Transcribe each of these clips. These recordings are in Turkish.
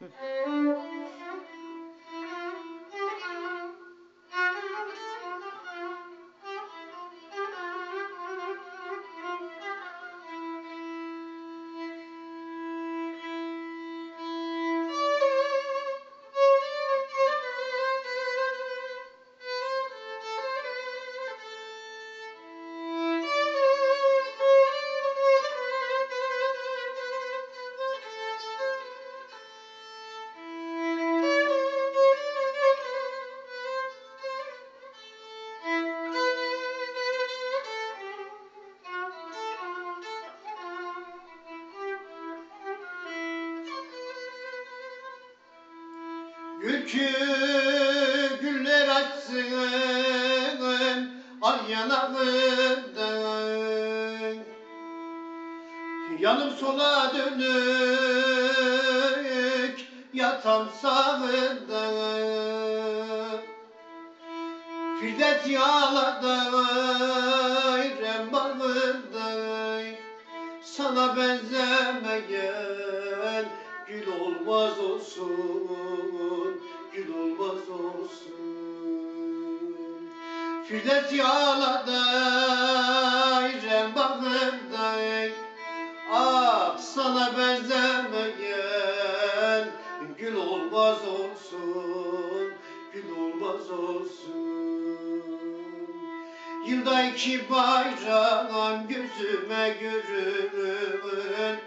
Hmm. Gülkü güller açsın al yanağından Yanım sola dönük yatam sağında Firdevs yağlarda İrem bağında Sana benzemeyen gül olmaz olsun Gül olmaz olsun. Firdevs yağlarda İrem bağında Ah sana benzemeyen gül olmaz olsun, gül olmaz olsun. Yılda iki bayram gözüme görün,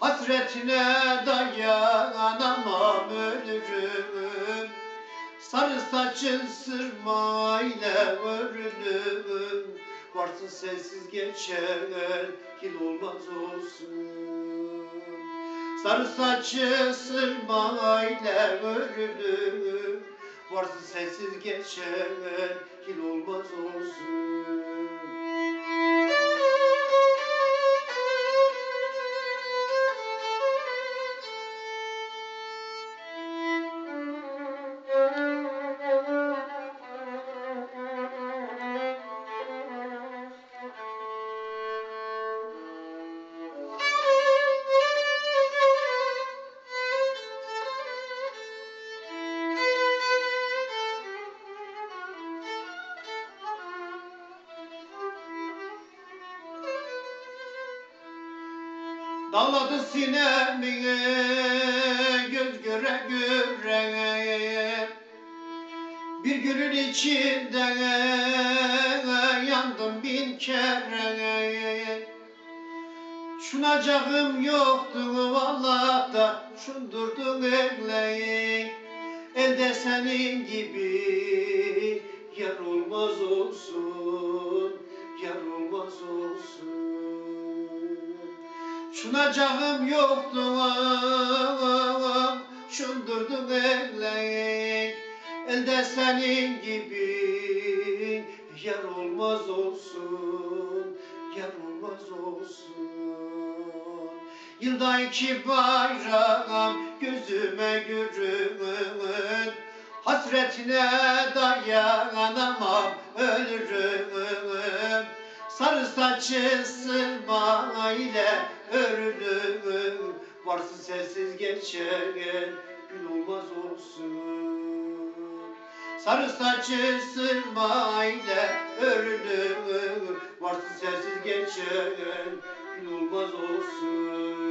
hasretine dayanamam ölürüm. Sarı saçın sırma ile örülüm. Varsın sensiz geçen yıl olmaz olsun. Sarı saçı sırma ile örülüm. Varsın sensiz geçen yıl olmaz Dağladı sinemi göz göre göre. Bir gülün içinde yandım bin kere. Şunacağım yoktu vallahi da şundurdun elleyin. Elde senin gibi yar olmaz olsun Yar olmaz olsun Şunacağım yoktu Şundurdum elleyin. Elde senin gibi Yar olmaz olsun Yar olmaz olsun. Yılda iki bayram Gözüme görün Hasretine dayanamam Ölürüm. Sarı saçı sırma ile örülüm Varsın sessiz geçen gün olmaz olsun. Sarı saçı sırma ile örülüm Varsın sessiz geçen gün olmaz olsun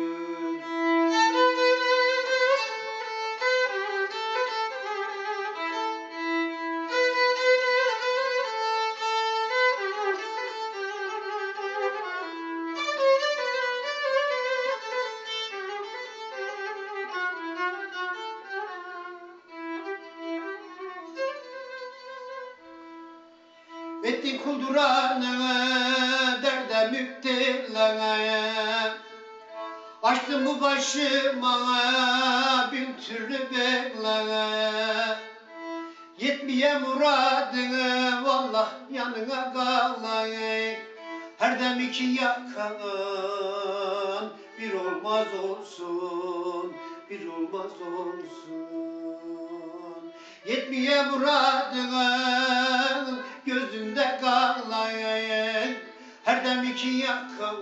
Ettin kulduranı derde müptelene. Açtım bu başıma bin türlü beklene Yetmeye muradını vallah yanına kalayım Her dem iki yakan bir olmaz olsun Bir olmaz olsun. Yetmeye muradın gözünde kalayın Her dem iki yakan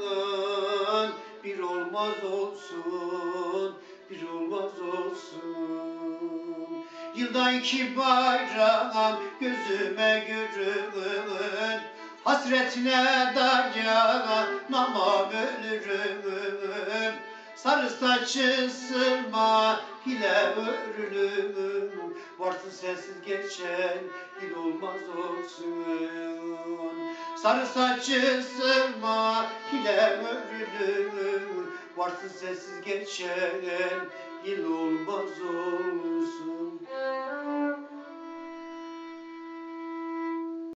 bir olmaz olsun Bir olmaz olsun. Yılda iki bayram gözüme görün Hasretine dayanamam ölürüm Sarı saçı sırma ile örülüm Varsın sensiz geçen yıl olmaz olsun. Sarı saçı sırma ile örülüm Varsın sensiz geçen yıl olmaz olsun